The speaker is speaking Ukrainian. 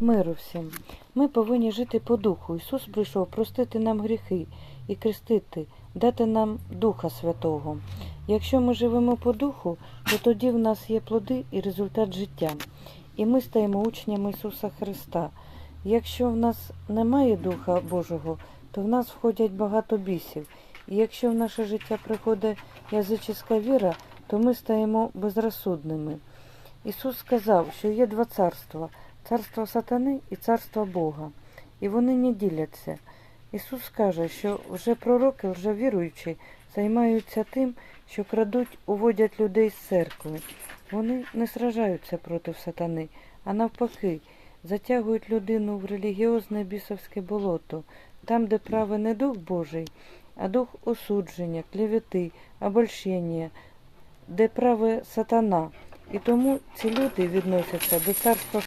Миру всім. Ми повинні жити по духу. Ісус прийшов простити нам гріхи і крестити, дати нам Духа Святого. Якщо ми живемо по духу, то тоді в нас є плоди і результат життя. І ми стаємо учнями Ісуса Христа. Якщо в нас немає Духа Божого, то в нас входять багато бісів. І якщо в наше життя приходить язичська віра, то ми стаємо безрозсудними. Ісус сказав, що є два царства царство сатани і царство Бога, і вони не діляться. Ісус каже, що вже пророки, вже віруючі, займаються тим, що крадуть, уводять людей з церкви. Вони не сражаються проти сатани, а навпаки, затягують людину в релігіозне бісовське болото, там, де правий не дух Божий, а дух осудження, клевети, обольщення, де праве сатана. І тому ці люди відносяться до царства